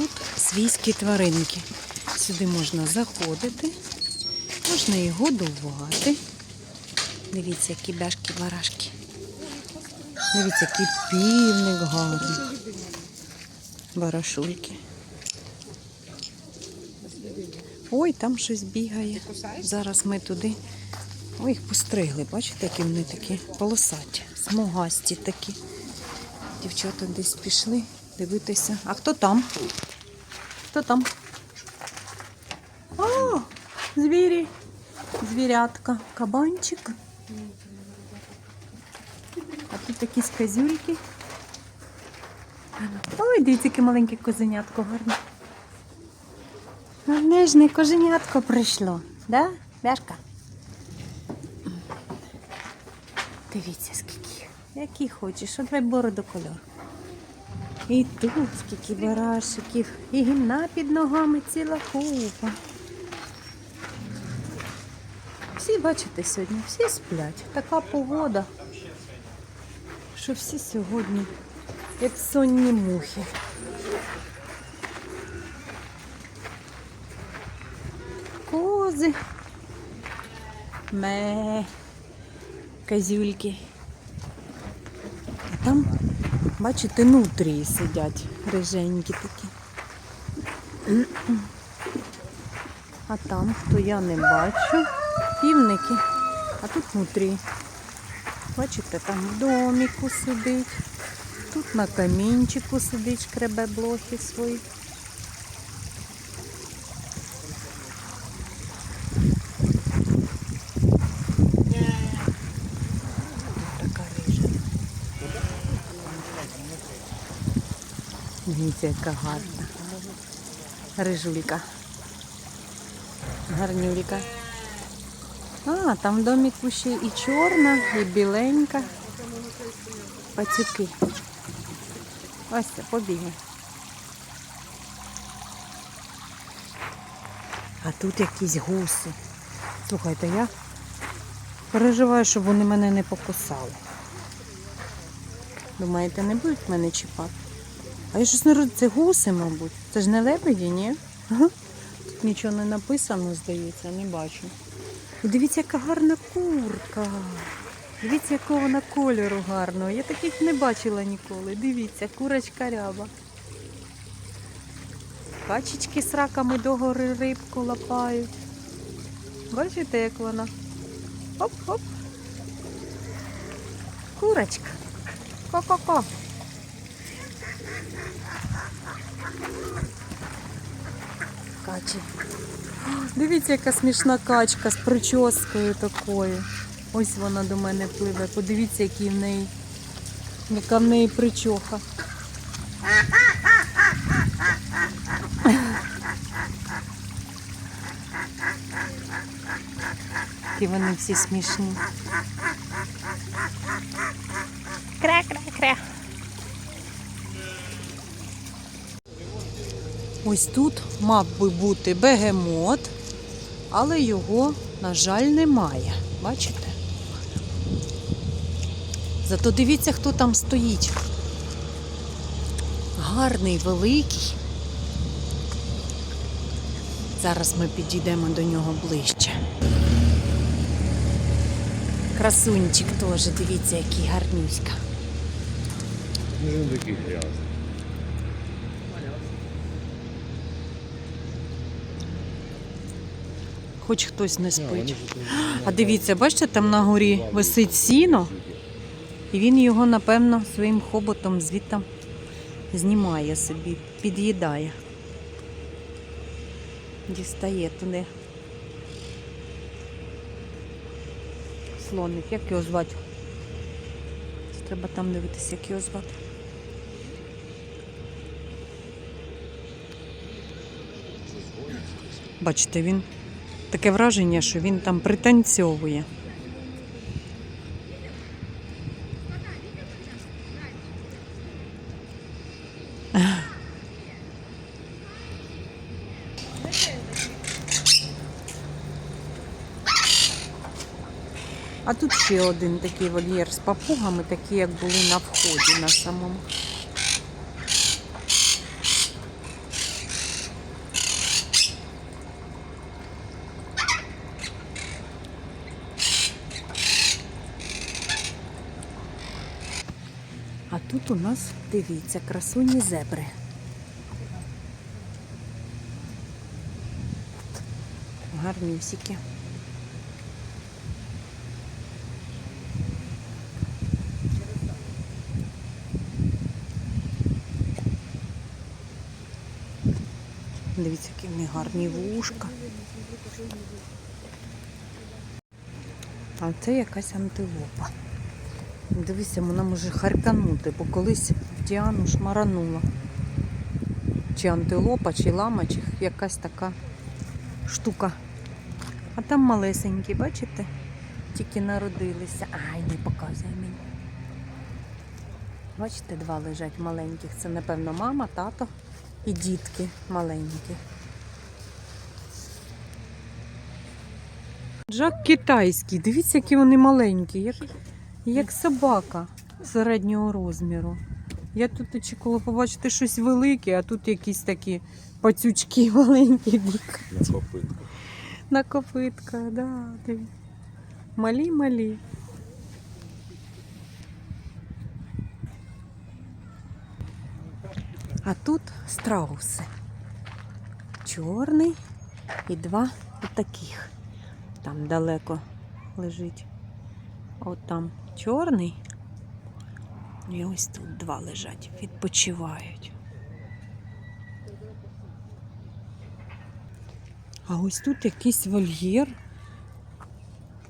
тут свійські тваринки. Сюди можна заходити, можна і годувати. Дивіться, які бяшки барашки. Дивіться, який півник гарний. Барашульки. Ой, там щось бігає. Зараз ми туди. Ой, їх постригли, бачите, які вони такі полосаті, смугасті такі. Дівчата десь пішли дивитися. А хто там? Хто там? О, звірі. Звірятка. Кабанчик. А тут якісь козюльки. Ой, дивіться, яке маленьке козенятко гарне. Гарнежне козенятко прийшло, да, Бяшка? Дивіться, скільки. Який хочеш, от бороду кольор. І тут скільки барашиків, і гімна під ногами ціла купа. Всі, бачите, сьогодні, всі сплять. Така погода, що всі сьогодні, як сонні мухи. Кози. Ме. Козюльки. А там, бачите, нутрії сидять, риженькі такі. А там, хто я не бачу, півники, а тут нутрії. Бачите, там в доміку сидить, тут на камінчику сидить, шкребе блохи свої. Дивіться, яка гарна. Рижулька. Гарнюлька. А, там в доміку ще і чорна, і біленька. Пацюки. Ось це, побігли. А тут якісь гуси. Слухайте, я переживаю, щоб вони мене не покусали. Думаєте, не будуть мене чіпати? А я щось не роз... Це гуси, мабуть. Це ж не лебеді, ні? Тут нічого не написано, здається, не бачу. Дивіться, яка гарна куртка. Дивіться, якого вона кольору гарного. Я таких не бачила ніколи. Дивіться, курочка ряба. Качечки з раками догори рибку лапають. Бачите, як вона? Оп-оп. Курочка. Ко-ко-ко. Качі. Дивіться, яка смішна качка з прическою такою. Ось вона до мене пливе. Подивіться, який в неї, яка в неї причоха. Які вони всі смішні. Ось тут мав би бути бегемот, але його, на жаль, немає. Бачите? Зато дивіться, хто там стоїть. Гарний, великий. Зараз ми підійдемо до нього ближче. Красунчик теж, дивіться, який гарнюська. Ну, він такий грязний. Хоч хтось не спить. А дивіться, бачите, там на горі висить сіно, і він його, напевно, своїм хоботом звідти знімає собі, під'їдає. Дістає туди. Слоник, як його звати? Треба там дивитися, як його звати. Бачите, він таке враження, що він там пританцьовує. А тут ще один такий вольєр з папугами, такі, як були на вході на самому. У нас, дивіться, красуні зебри. Гарнюсики. Дивіться, які в гарні вушка. А це якась антилопа. Дивися, вона може харканути, бо колись в Діану шмаранула. Чи антилопа, чи лама, чи якась така штука. А там малесенькі, бачите? Тільки народилися. Ай, не показує мені. Бачите, два лежать маленьких. Це, напевно, мама, тато і дітки маленькі. Джак китайський. Дивіться, які вони маленькі, як, як собака середнього розміру. Я тут очікувала побачити щось велике, а тут якісь такі пацючки маленькі бік. На копитку. На копитках, да. Малі-малі. А тут страуси. Чорний і два таких. Там далеко лежить. От там чорний. І ось тут два лежать, відпочивають. А ось тут якийсь вольєр.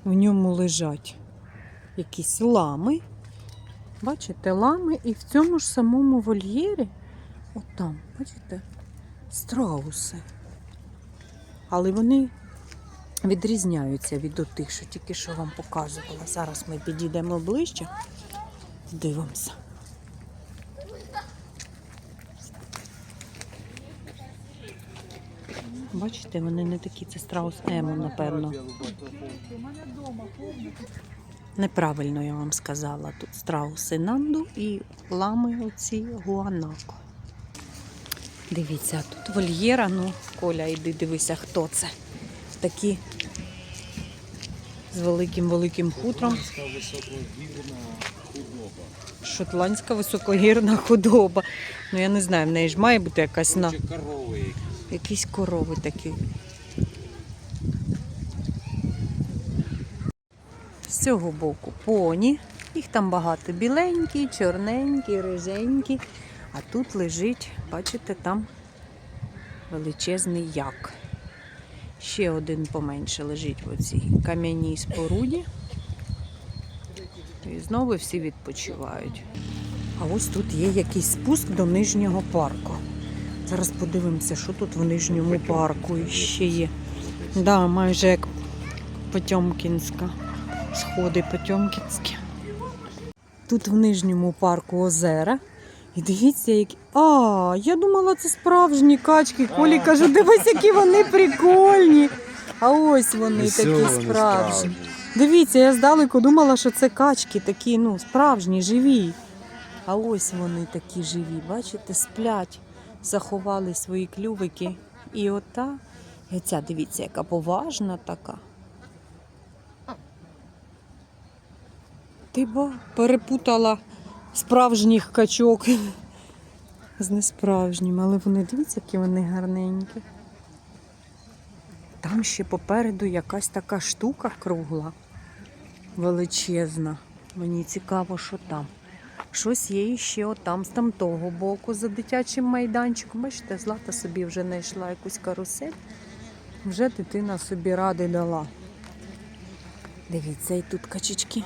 В ньому лежать якісь лами. Бачите, лами, і в цьому ж самому вольєрі, от там, бачите, страуси. Але вони відрізняються від тих, що тільки що вам показувала. Зараз ми підійдемо ближче, дивимося. Бачите, вони не такі, це страус Емо, напевно. Неправильно я вам сказала. Тут страуси Нанду і лами оці Гуанако. Дивіться, тут вольєра, ну, Коля, іди дивися, хто це. Такі з великим-великим хутром. Шотландська високогірна худоба. Ну я не знаю, в неї ж має бути якась на. Якісь корови такі. З цього боку поні. Їх там багато біленькі, чорненькі, риженькі. А тут лежить, бачите, там величезний як. Ще один поменше лежить в оцій кам'яній споруді. І знову всі відпочивають. А ось тут є якийсь спуск до нижнього парку. Зараз подивимося, що тут в нижньому парку ще є. Да, майже як Потьомкінська. Сходи Потьомкінські. Тут в нижньому парку озера. І дивіться, які. А, я думала, це справжні качки. Колі кажу, дивись, які вони прикольні. А ось вони Ось такі вони справжні. Дивіться, я здалеку думала, що це качки такі, ну, справжні, живі. А ось вони такі живі, бачите, сплять, заховали свої клювики. І ота, і оця, дивіться, яка поважна така. Ти ба перепутала справжніх качок з несправжніми, але вони, дивіться, які вони гарненькі. Там ще попереду якась така штука кругла, величезна. Мені цікаво, що там. Щось є ще отам, з там того боку, за дитячим майданчиком. Бачите, Злата собі вже знайшла якусь карусель. Вже дитина собі ради дала. Дивіться, і тут качечки.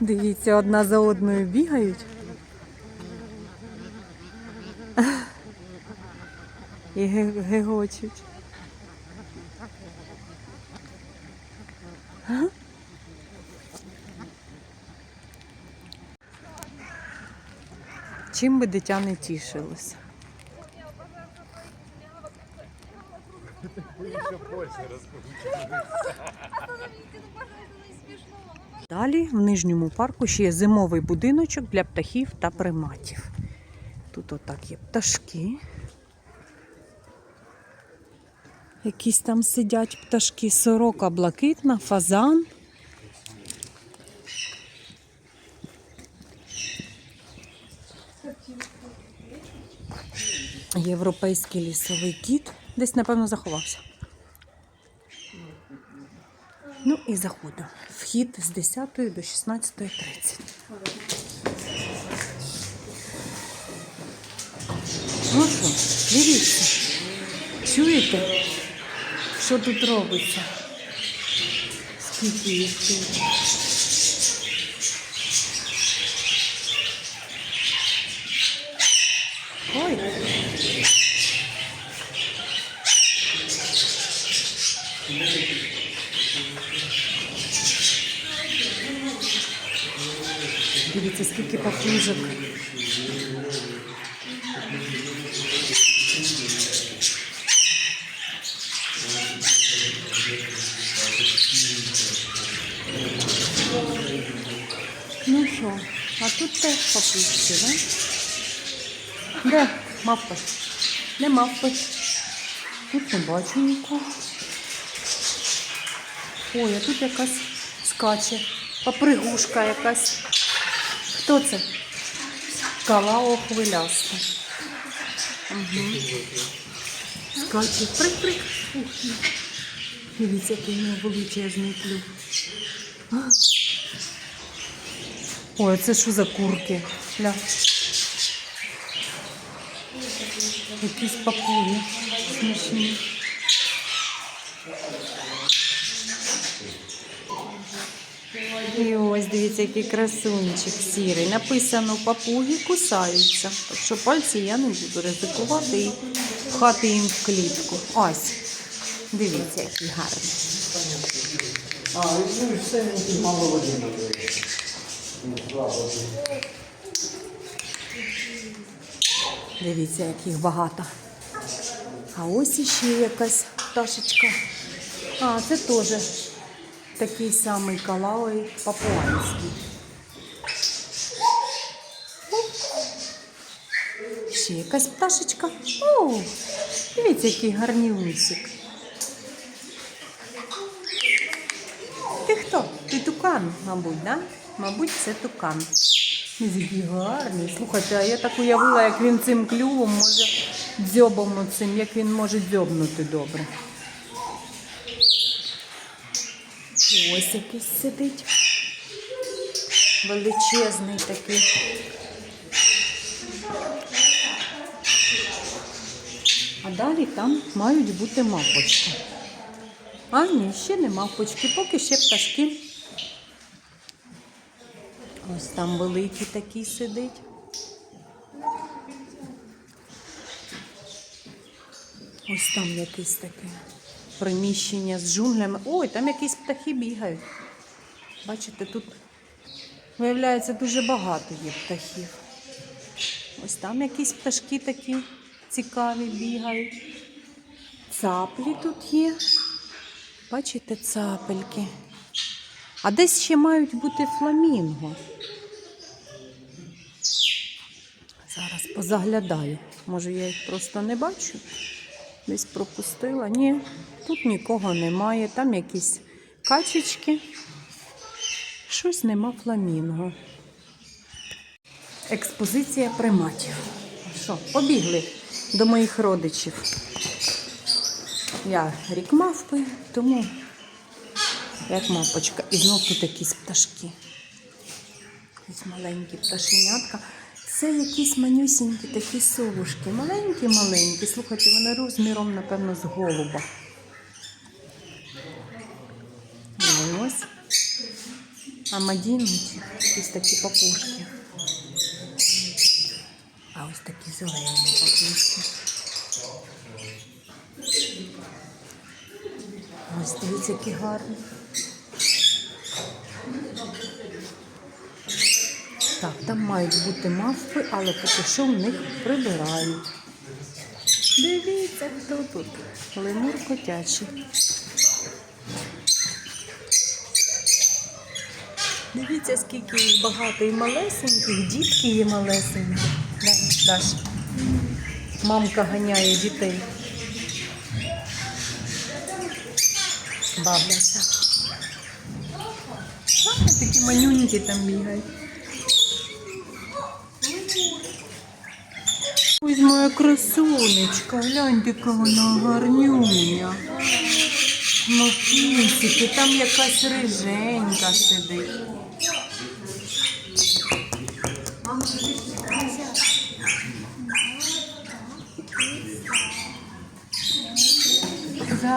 Дивіться, одна за одною бігають. І ге- гегочуть. Чим би дитя не тішилося? Далі в нижньому парку ще є зимовий будиночок для птахів та приматів. Тут отак є пташки. Якісь там сидять пташки, сорока блакитна, фазан. Європейський лісовий кіт. Десь, напевно, заховався. Ну і заходимо. Вхід з 10 до 16.30. Ну що, дивіться. Чуєте, що тут робиться? Скільки їх тут? Ой. Дивіться, скільки. Ну що, а тут теж папушки, да? Де мавпи? Де мавпи? Тут не бачу нікого. Ой, а тут якась скаче. Попригушка якась. Хто це? Калао хвиляста. Угу. Скаче. Прик-прик. Дивіться, який нього величезний клюв. Ой, це що за курки? Ля. Якісь папуги смішні. І ось дивіться, який красунчик сірий. Написано папуги кусаються. Так що пальці я не буду ризикувати і пхати їм в клітку. Ось. Дивіться, який гарний. А, і все, мало води. Дивіться, яких багато. А ось іще якась пташечка. А, це теж такий самий калавий папуанський. Ще якась пташечка. О, дивіться, який гарний усик. Ти хто? Ти тукан, мабуть, да? Мабуть, це тукан. Який гарний. Слухайте, а я так уявила, як він цим клювом може дзьобом оцим, як він може дзьобнути добре. І ось якийсь сидить. Величезний такий. А далі там мають бути мавпочки. А ні, ще не мавпочки, поки ще пташки. Ось там великий такий сидить. Ось там якесь таке приміщення з джунглями. Ой, там якісь птахи бігають. Бачите, тут виявляється дуже багато є птахів. Ось там якісь пташки такі цікаві бігають. Цаплі тут є. Бачите, цапельки. А десь ще мають бути фламінго. Зараз позаглядаю. Може, я їх просто не бачу. Десь пропустила. Ні, тут нікого немає. Там якісь качечки. Щось нема фламінго. Експозиція приматів. Що, побігли до моїх родичів. Я рік мавпи, тому як мапочка. І знов тут якісь пташки. Якісь маленькі пташенятка. Це якісь манюсінькі такі совушки. Маленькі-маленькі. Слухайте, вони розміром, напевно, з голуба. Ну, ось. А мадінуть якісь такі папушки. А ось такі зелені папушки. Ось дивіться, які гарні. Так, там мають бути мавпи, але поки що в них прибирають. Дивіться, хто тут. Лемур котячий. Дивіться, скільки багато і малесеньких, дітки є малесенькі. Дай, Даш. Мамка ганяє дітей. Бавляться. Такі манюнькі там бігають. Ось моя красунечка, гляньте, яка вона гарнюня. Макісики, там якась риженька сидить.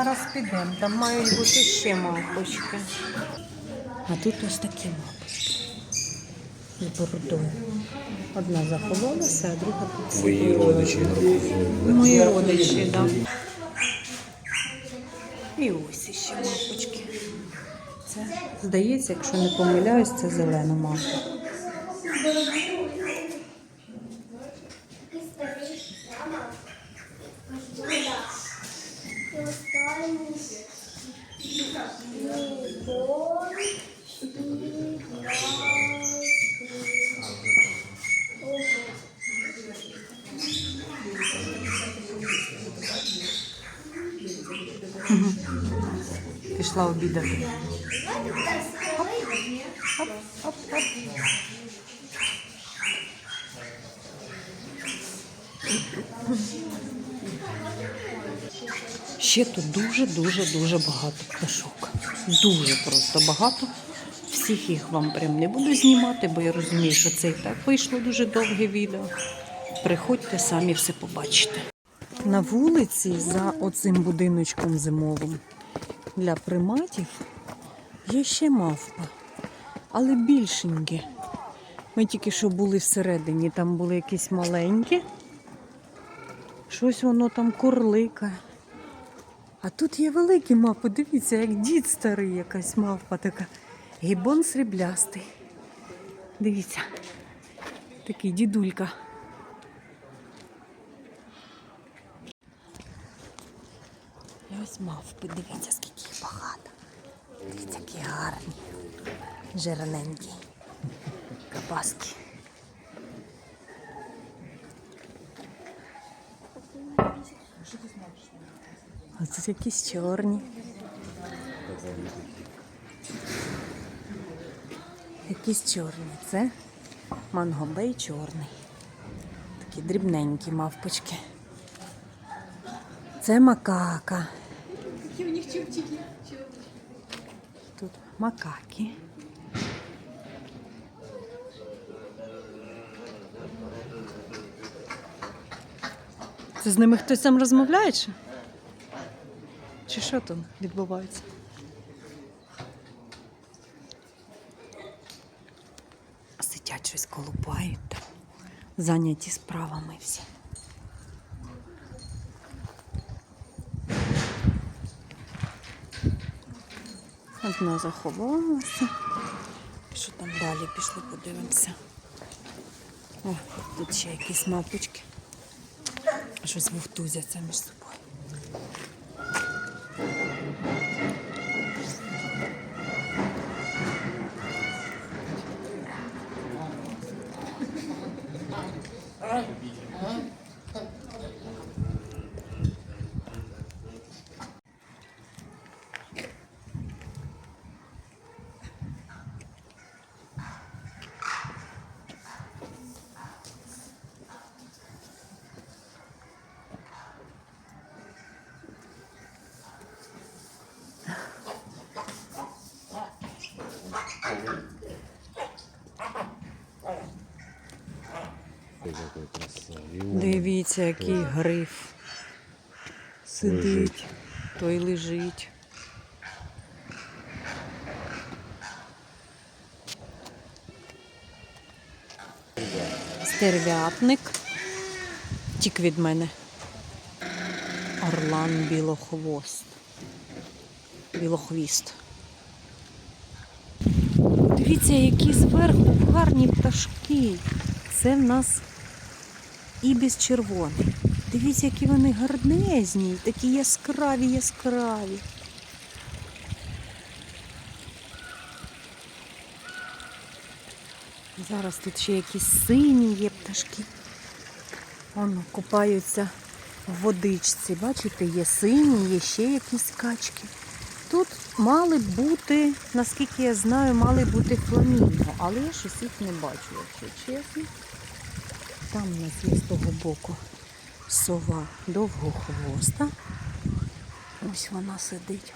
Зараз підемо, там мають бути ще мавпочки. А тут ось такі мавпочки. З бордою. Одна заховалася, а друга тут. Твої родичі. Мої родичі, так. Да. І ось іще мавпочки. Це, здається, якщо не помиляюсь, це зелена мавпа. Пішла обідати. Ще тут дуже-дуже-дуже багато пташок. Дуже просто багато. Всіх їх вам прям не буду знімати, бо я розумію, що це і так вийшло дуже довге відео. Приходьте, самі все побачите. На вулиці за оцим будиночком зимовим для приматів є ще мавпа, але більшенькі. Ми тільки що були всередині, там були якісь маленькі. Щось воно там курликає. А тут є великі мавпи. Дивіться, як дід старий якась мавпа така. Гібон сріблястий. Дивіться. Такий дідулька. І ось мавпи, дивіться, скільки багато. Дивіться, які гарні. Жирненькі. Кабаски. Тут якісь чорні. Якісь чорні. Це мангобей чорний. Такі дрібненькі мавпочки. Це макака. Які у них чубчики? Тут макаки. Це з ними хтось там розмовляє? Чи, чи що там відбувається? Сидять щось колупають там. Зайняті справами всі. Одна заховалася. Що там далі? Пішли подивимося. О, тут ще якісь мапочки. Щось вовтузяться між собою. Дивіться, який гриф. Сидить, той лежить. Стерв'ятник. Тік від мене. Орлан білохвост. Білохвіст. Дивіться, які зверху гарні пташки. Це в нас ібіс червоний. Дивіться, які вони гарнезні, такі яскраві, яскраві. Зараз тут ще якісь сині є пташки. Воно купаються в водичці. Бачите, є сині, є ще якісь качки. Тут мали бути, наскільки я знаю, мали бути фламінго, але я щось їх не бачу, якщо чесно. Там у нас є з того боку Сова довгохвоста. Ось вона сидить.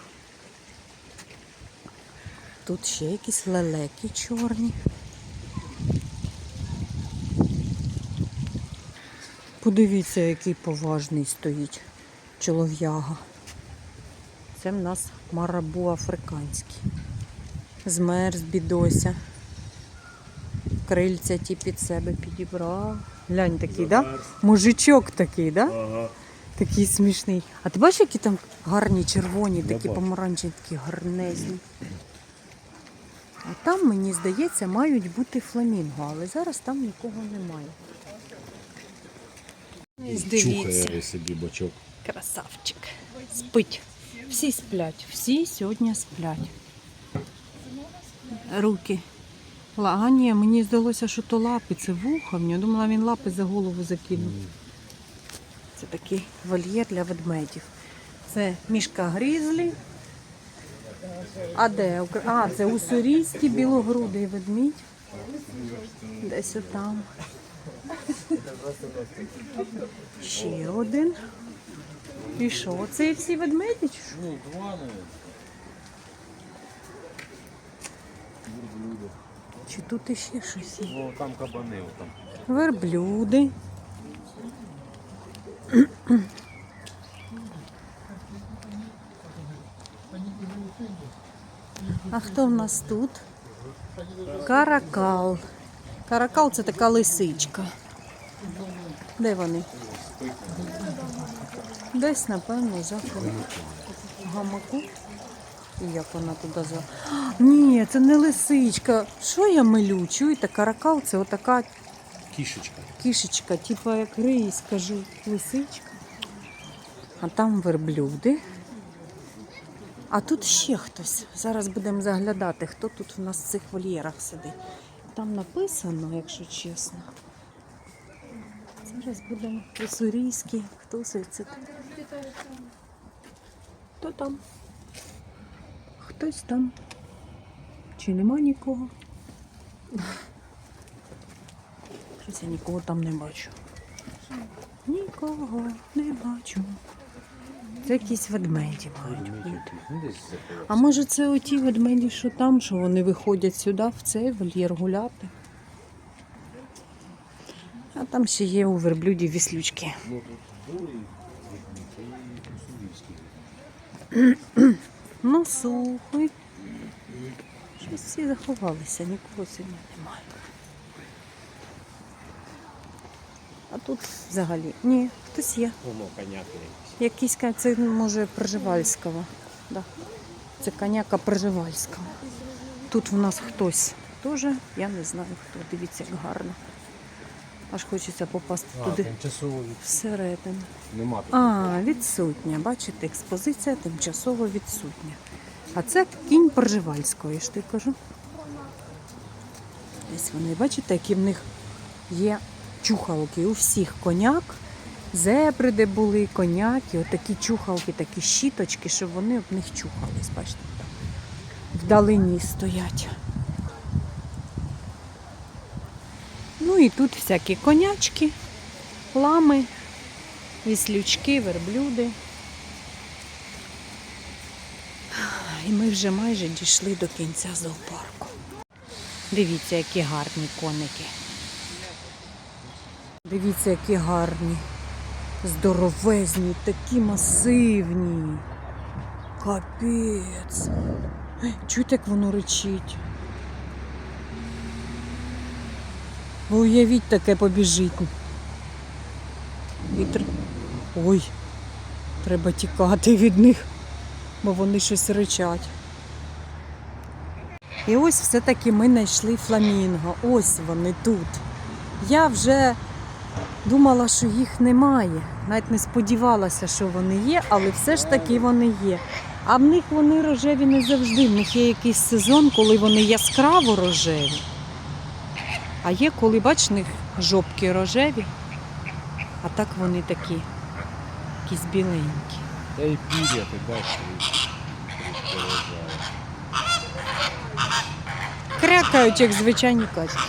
Тут ще якісь лелеки чорні. Подивіться, який поважний стоїть чолов'яга. Це в нас марабу африканський. Змерз бідося. Крильця ті під себе підібрав. Глянь такий, да? Мужичок такий, да? Ага. Такий смішний. А ти бачиш, які там гарні червоні, такі бачу. помаранчеві, такі гарнезні. А там, мені здається, мають бути фламінго, але зараз там нікого немає. Чухає собі бочок. красавчик. Спить. Всі сплять, всі сьогодні сплять. Руки. Ла- А ні, мені здалося, що то лапи, це вуха в нього. Думала, він лапи за голову закинув. Це такий вольєр для ведмедів. Це мішка грізлі. А де? А, це уссурійський білогрудий ведмідь. Десь отам. Ще один. І що? Це і всі ведмеді? Чи що? Ну, два, наверное. Чи тут іще щось є? Ну, там кабани, там. Верблюди. А хто в нас тут? Каракал. Каракал це така лисичка. Де вони? Десь, напевно, за гамаку. І як вона туди за. Ні, це не лисичка. Що я милю? Чуєте, каракал це отака Кішечка. кішечка, типа як рись, кажу, лисичка. А там верблюди. А тут ще хтось. Зараз будемо заглядати, хто тут у нас в цих вольєрах сидить. Там написано, якщо чесно. Зараз будемо уссурійський. Хто це? Хто там? Хтось там. Чи нема нікого? Щось я нікого там не бачу. Нікого не бачу. Це якісь ведмеді мають бути. Ну. А може це оті ведмеді, що там, що вони виходять сюди, в цей вольєр гуляти? А там ще є у верблюдів віслючки. Ну. Ну, слухай. Щось всі заховалися, нікого сьогодні немає. А тут взагалі. Ні, хтось є. Воно коняки. Якийсь ка- це може Пржевальського. Да. Це коняка Пржевальського. Тут в нас хтось теж, я не знаю хто. Дивіться, як гарно. Аж хочеться попасти А, туди тимчасово всередину. нема тут. А, відсутня. Бачите, експозиція тимчасово відсутня. А це кінь Пржевальського, я ж ти кажу. Десь вони, бачите, які в них є чухалки. У всіх коняк, зебри, де були, коняки, отакі чухалки, такі щіточки, щоб вони об них чухались, бачите. Вдалині стоять. Ну і тут всякі конячки, лами, віслючки, верблюди. І ми вже майже дійшли до кінця зоопарку. Дивіться, які гарні коники. Дивіться, які гарні. Здоровезні, такі масивні. Капець. Чуєте, як воно речить? Ви уявіть, таке побіжить. Вітер. Ой, треба тікати від них, бо вони щось ричать. І ось все-таки ми знайшли фламінго. Ось вони тут. Я вже думала, що їх немає. Навіть не сподівалася, що вони є, але все ж таки вони є. А в них вони рожеві не завжди. В них є якийсь сезон, коли вони яскраво рожеві. А є, коли, бач, них жопки рожеві, а так вони такі, якісь біленькі. Та й пір'я, ти бачиш. Крякають, як звичайні качки.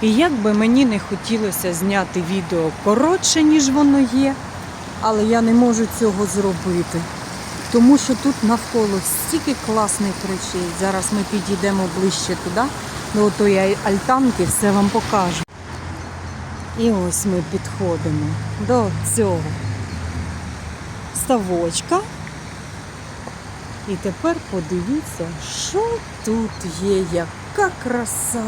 І як би мені не хотілося зняти відео коротше, ніж воно є, але я не можу цього зробити. Тому що тут навколо стільки класних речей. Зараз ми підійдемо ближче туди, до тої альтанки, все вам покажу. І ось ми підходимо до цього ставочка. І тепер подивіться, що тут є, яка краса.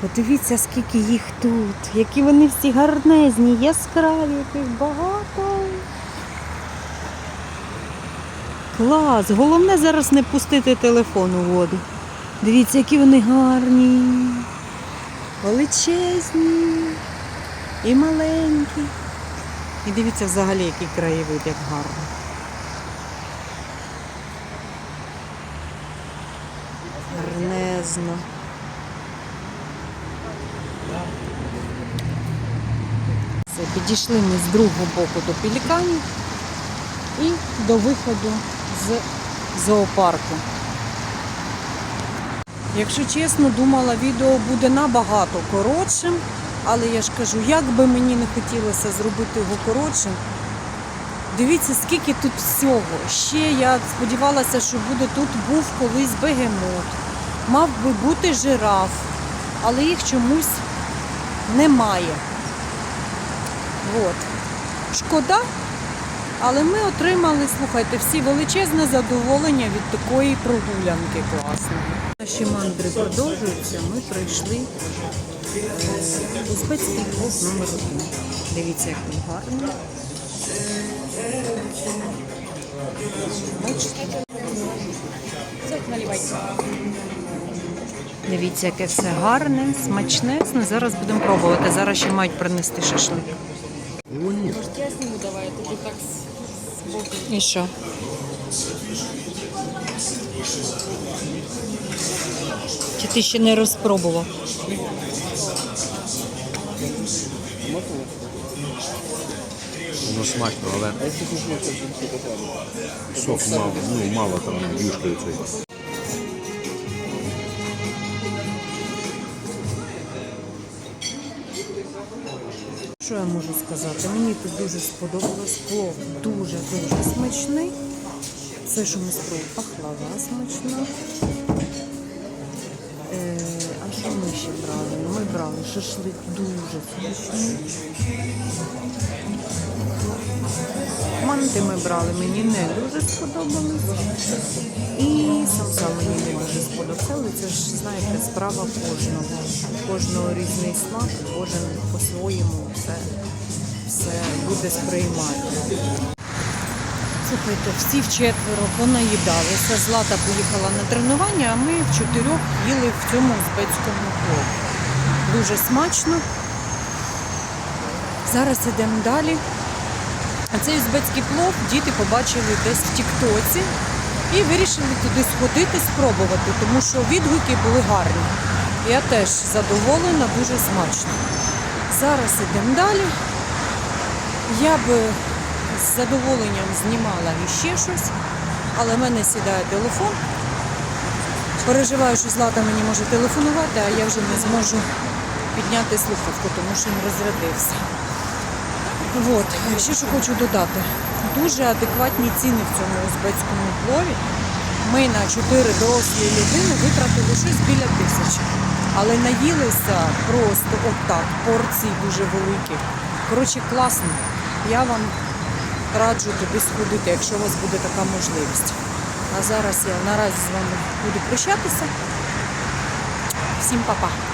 Подивіться, скільки їх тут, які вони всі гарнезні, яскраві, яких багато. Клас! Головне зараз не пустити телефон у воду. Дивіться, які вони гарні, величезні і маленькі. І дивіться взагалі, який краєвид, як гарно. Гарнезно. Підійшли ми з другого боку до пеліканів і до виходу з зоопарку. Якщо чесно, думала, відео буде набагато коротшим, але я ж кажу, як би мені не хотілося зробити його коротшим. Дивіться, скільки тут всього. Ще я сподівалася, що буде тут був колись бегемот, мав би бути жираф, але їх чомусь немає. От. Шкода, але ми отримали, слухайте, всі величезне задоволення від такої прогулянки класної. Наші мандри продовжуються. Ми прийшли е, узбецький клуб номер один. Дивіться, як він гарний. Дивіться, яке все гарне, смачне. Зараз будемо пробувати. Зараз ще мають принести шашлик. Его нет. Может, я сниму давай, а то ты так с, с боку. І що? Чи ти ще не розпробував? Воно смачно, але сок мало, ну мало там юшкою цієї. Що я можу сказати? Мені тут дуже сподобалось. Плов дуже-дуже смачний. Все, що ми спробували, пахлава смачна. Е, а що ми ще брали? Ми брали шашлик дуже смачний. Манти ми брали, мені не дуже сподобалось. І самса мені не дуже сподобався, але це ж, знаєте, справа кожного. Кожного різний смак, кожен по-своєму все, все буде сприймати. Слухайте, всі вчетверо понаїдалися. Злата поїхала на тренування, а ми в чотирьох їли в цьому узбецькому клубі. Дуже смачно. Зараз йдемо далі. А цей узбецький плов діти побачили десь в Тіктоці і вирішили туди сходити, спробувати, тому що відгуки були гарні. Я теж задоволена, дуже смачно. Зараз йдемо далі. Я би з задоволенням знімала іще щось, але в мене сідає телефон. Переживаю, що Злата мені може телефонувати, а я вже не зможу підняти слухавку, тому що він розрядився. От, ще що хочу додати. Дуже адекватні ціни в цьому узбецькому плові. Ми на 4 дорослі людини витратили щось біля тисячі. Але наїлися просто отак, порції дуже великі. Коротше, класно. Я вам раджу туди сходити, якщо у вас буде така можливість. А зараз я наразі з вами буду прощатися. Всім па-па!